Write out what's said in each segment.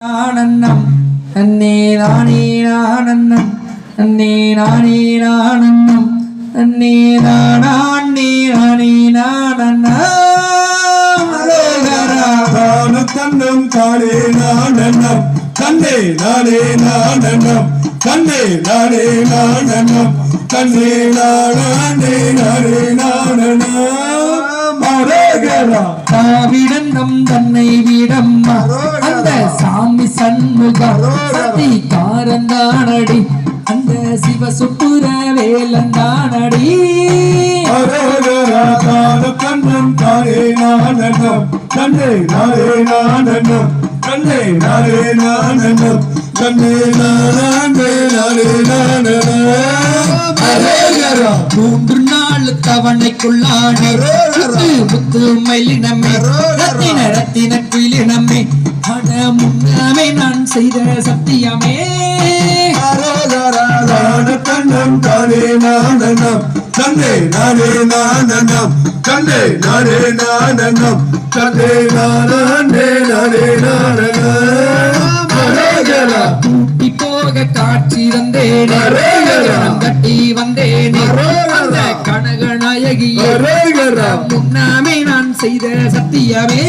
ஆனந்தம் அன்னே நானே ஆனந்தம் அன்னே நானே ஆனந்தம் அன்னே நானே நானே நானந்தம் அரோகரா தானு தன்னம் தானே நானன்னம் தன்னே நானே நானன்னம் தன்னே தாவிடந்தம் தன்னை விடம்மா. அந்த சாமி சண்முகம் சதி காரந்தானடி அந்த சிவ சுப்புர வேலந்தானடி அரகரா தானு தன்னம் தானே நானன்னம். தன்னே நானே நானன்னம். தன்னே நானே நானன்னம். தன்னே நானே நானே நானன்னம். அரகரா மூன்று நாள் தவணைக்குள்ளான முத்து மயிலினமே ரத்தின ரத்தின குயிலினமே அட முன்னமே நான் செய்த சத்தியமே. தன்னம் தானே நானனம். தந்தை நானே நானனம். தந்தை நானே நானனம். தந்தை நானே நானே நானனம். போக காட்சி வந்தேனே. கட்டி வந்தேனே. அந்த கனகநாயகியே அரகரா முன்னாமே நான் செய்த சத்தியமே.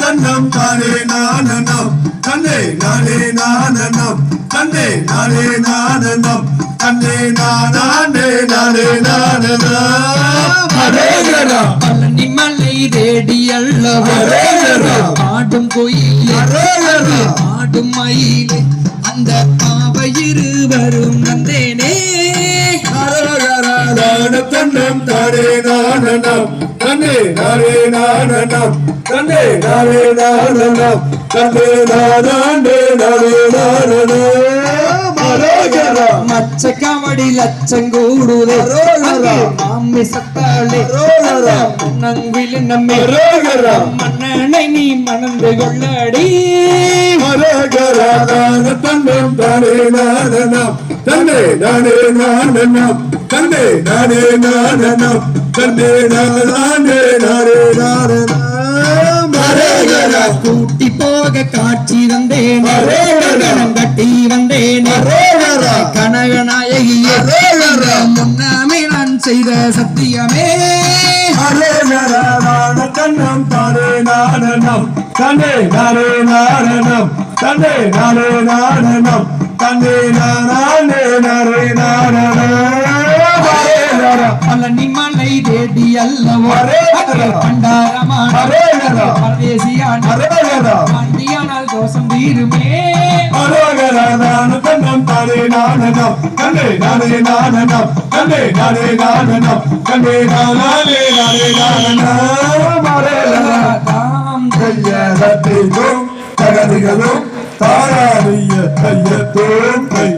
தன்னம் தானே நானனம். தந்தை நானே நானனம். தந்தை நானே நானனம். தந்தை நானே நானே நானனம். பழனி மலை தேடி அல்லவோ. ஆடும் கோயில். ஆடும் மயிலே அந்த தன்னம் தானே நானனம். தன்னே நானே நானனம். தன்னே நானே நானனம். தன்னே நானே நானே நானனம். அரகரா மச்ச கவடி லட்சம் கூடுதே. அரேகரா. மாமி சத்தாளே. மன்னங்கில் நம்மை. மன்னனை நீ மணந்து கொள்ளடி. நான தன்னம் தானே தன்னே நானே தன்னே நானே நானனம் தன்னே நானே நானே அரகரா கூட்டி போக காட்சி வந்தேனே கட்டி வந்தேனே. கனகநாயகியே. முன்னாமே நான் செய்த சத்தியமே. அரகரா நான தன்னம் தானே நானனம் தன்னே நானே நானனம் தன்னே நானே நானனம் தன்னே நானே தோஷம் தீருமே. தன்னம் தானே நானனம் தன்னே நானே நானனம் தன்னே நானே நானனம் தன்னே நானே நானே நானனம் கையகத்திலும் தகதிகளும் தாராடிய கையத்தோம் கை